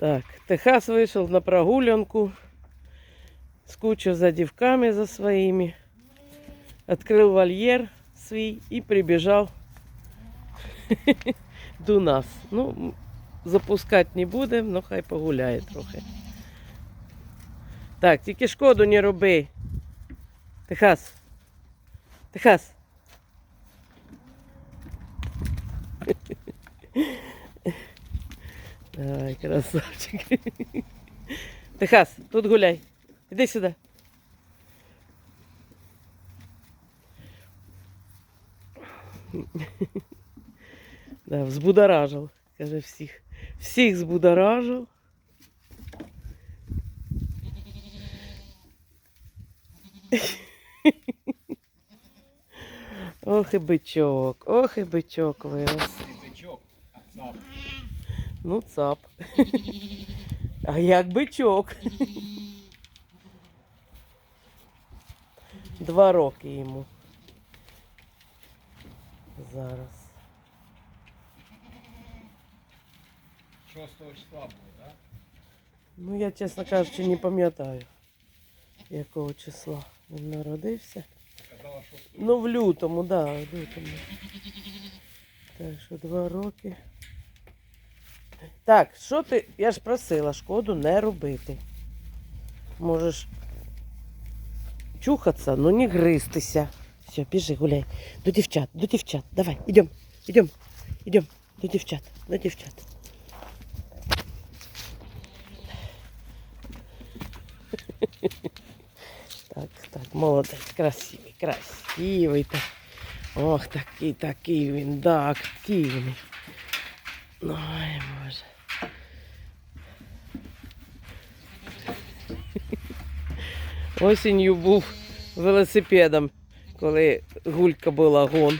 Так, Техас вышел на прогулянку, скучил за девками за своими, открыл вольер свій і прибіжав до нас. Ну, запускати не будемо, ну хай погуляє трохи. Так, тільки шкоду не роби. Техас. Техас. Давай, красавчик. Техас, тут гуляй. Іди сюди. Да, взбудоражив, каже всіх. Всіх збудоражив. Ох і бичок, ох і бичок вирос. Ну, цап. А як бичок. Два роки йому. Зараз. Шостого числа було, так? Ну, я, чесно кажучи, не пам'ятаю, якого числа він народився. Казала, що Ну, в лютому, так, да, в лютому. Так що два роки. Так, що ти. Я ж просила шкоду не робити. Можеш чухатися, ну не гристися. Все, біжи, гуляй. До дівчат, до дівчат. Давай, ідем, ідем, ідем. До дівчат, до дівчат. Так, так, молодець, красивий, красивий. Так. Ох, такий, такий він, да, активний. Ой, Боже. Осінню був велосипедом, коли гулька була гон.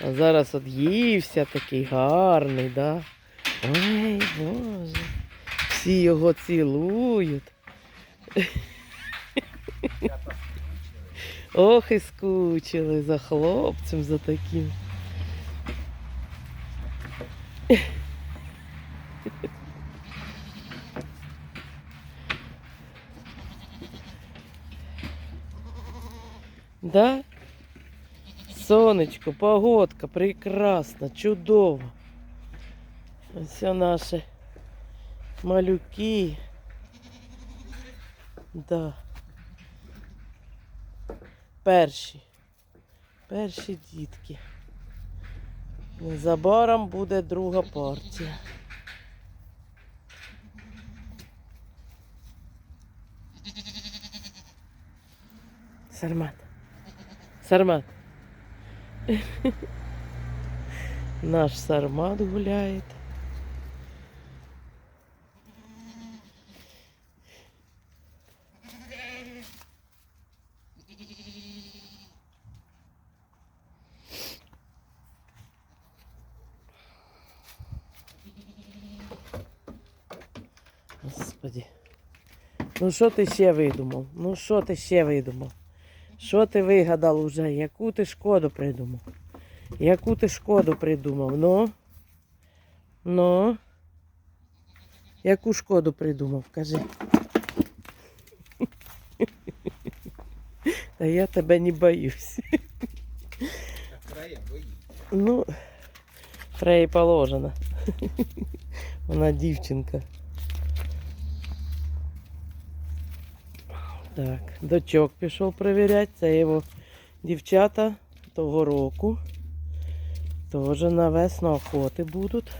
А зараз от ївся такий гарний, да? Ой, Боже. Всі його цілують. Ох і скучили за хлопцем, за таким. Да? Сонечко, погодка прекрасна, чудово. Ось наші малюки. Да. Перші. Перші дітки. Незабаром буде друга партія. Сармат. Сармат. Наш сармат гуляет. Господи. Ну що ти ще видумав? Ну що ти ще видумав? Що ти вигадав уже? Яку ти шкоду придумав? Яку ти шкоду придумав? Ну? Ну? Яку шкоду придумав? Кажи. Та я тебе не боюсь. Ну, Фрей положено. Вона дівчинка. Так, дочок пішов перевіряти. Це його дівчата того року. Теж на весну охоти будуть.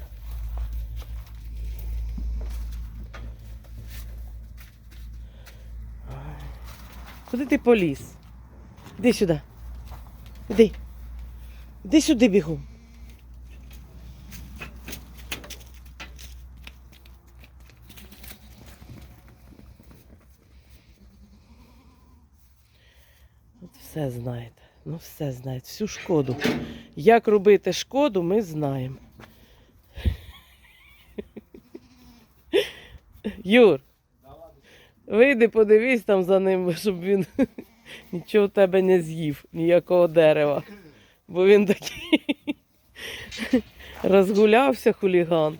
Куди ти поліз? Іди сюди. Іди. Іди сюди бігом. От все знаєте. Ну, все знаєте, всю шкоду. Як робити шкоду, ми знаємо. Юр, вийди, подивись там за ним, щоб він нічого в тебе не з'їв, ніякого дерева. Бо він такий розгулявся хуліган.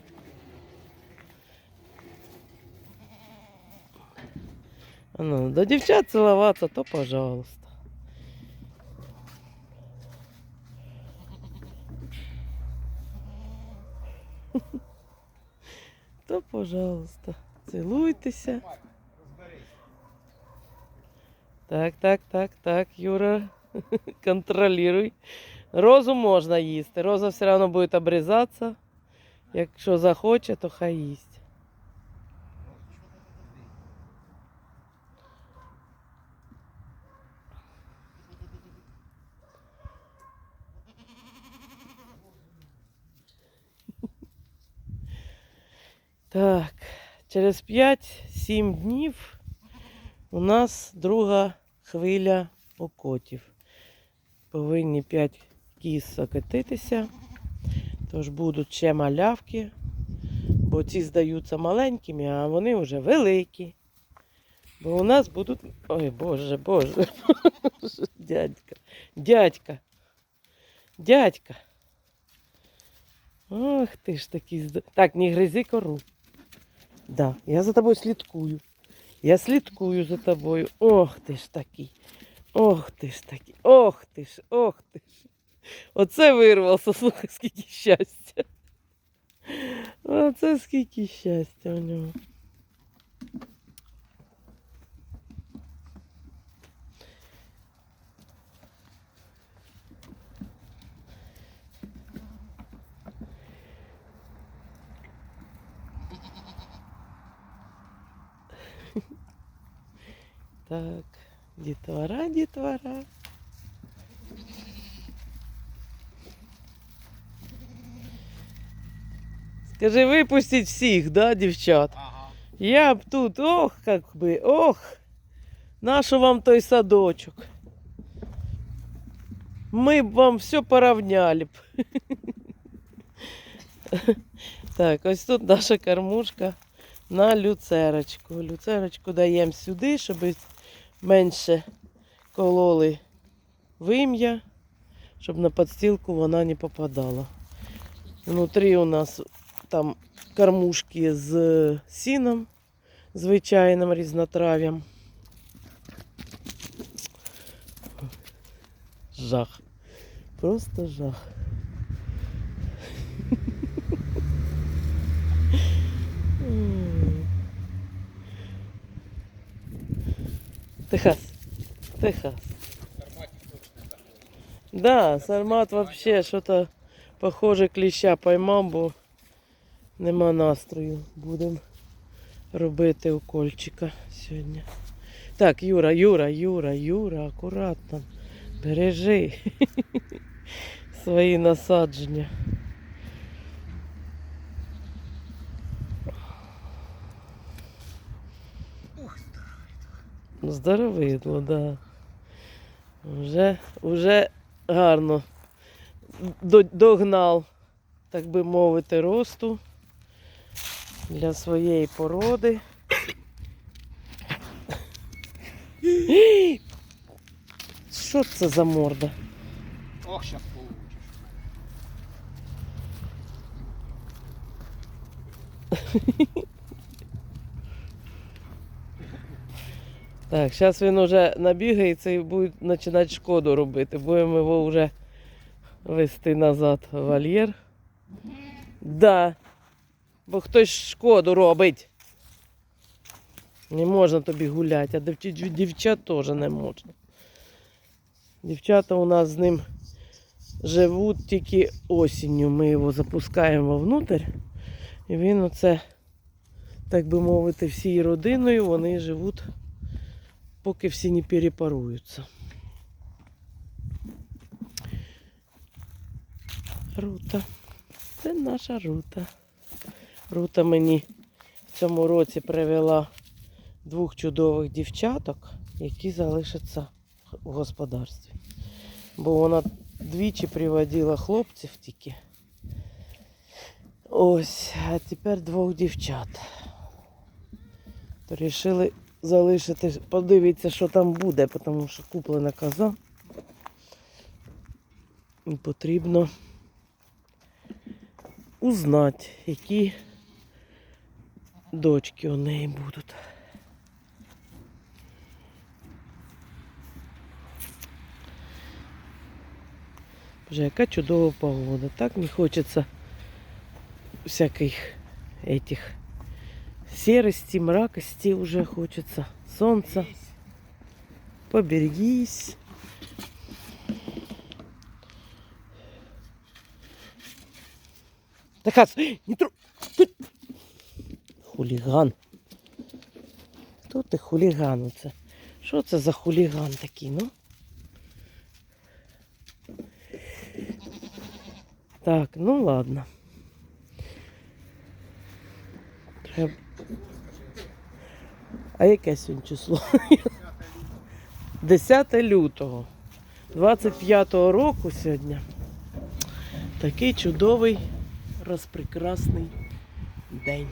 Ну, до дівчат цілуватися, то пожалуйста. То, пожалуйста, цілуйтеся. Так, так, так, так, Юра, контролируй. Розу можна їсти. Роза все одно буде обрізатися. Якщо захоче, то хай їсть. Так, через 5-7 днів у нас друга хвиля окотів. Повинні 5 кіз окотитися. Тож будуть ще малявки, бо ці здаються маленькими, а вони вже великі. Бо у нас будуть. Ой, Боже, Боже. Дядька. Дядька. Дядька. Ох ти ж такий. Так, не гризи кору. Да, я за тобою слідкую. Я слідкую за тобою. Ох ти ж такий. Ох ти ж такий. Ох ти ж, ох ти ж. Оце вирвався, слухай, скільки щастя. Оце скільки щастя у нього. Так, дітвора, дітвора. Скажи, випустіть всіх, да, дівчат? Ага. Я б тут, ох, как би, ох. Нащо вам той садочок? Ми б вам все поравняли б. Так, ось тут наша кормушка на люцерочку. Люцерочку даємо сюди, щоб менше кололи вим'я, щоб на подстілку вона не попадала. Внутрі у нас там кормушки з сіном звичайним різнотрав'ям. Жах. Просто жах. Техас. Техас. Да, сармат вообще що-то похоже кліща поймав, бо нема настрою. Будемо робити укольчика сьогодні. Так, Юра, Юра, Юра, Юра, акуратно. Бережи свої насадження. Здоровидло, да. Вже, вже гарно до- догнав, так би мовити, росту для своєї породи. Що це за морда? Ох, сейчас получишь. Так, зараз він вже набігається і буде починати шкоду робити. Будемо його вже вести назад в вольєр. Да. Бо хтось шкоду робить. Не можна тобі гуляти, а дівч- дівчат теж не можна. Дівчата у нас з ним живуть тільки осінню. Ми його запускаємо внутрь. І він оце, так би мовити, всією родиною вони живуть поки всі не перепаруються. Рута. Це наша рута. Рута мені в цьому році привела двох чудових дівчаток, які залишаться в господарстві. Бо вона двічі приводила хлопців тільки. Ось, а тепер двох дівчат. То рішили залишити, подивіться, що там буде, тому що куплена коза. І потрібно узнати, які дочки у неї будуть. Боже, яка чудова погода. Так не хочеться всяких этих серости, мракости уже хочется. Солнца. Поберегись. Так, Ас, не тру... Тут. Хуліган. Хто ти хуліган оце? Що це за хуліган такий, ну? Так, ну ладно. Треба... А яке сьогодні число? 10 лютого 25-го року сьогодні. Такий чудовий, розпрекрасний день.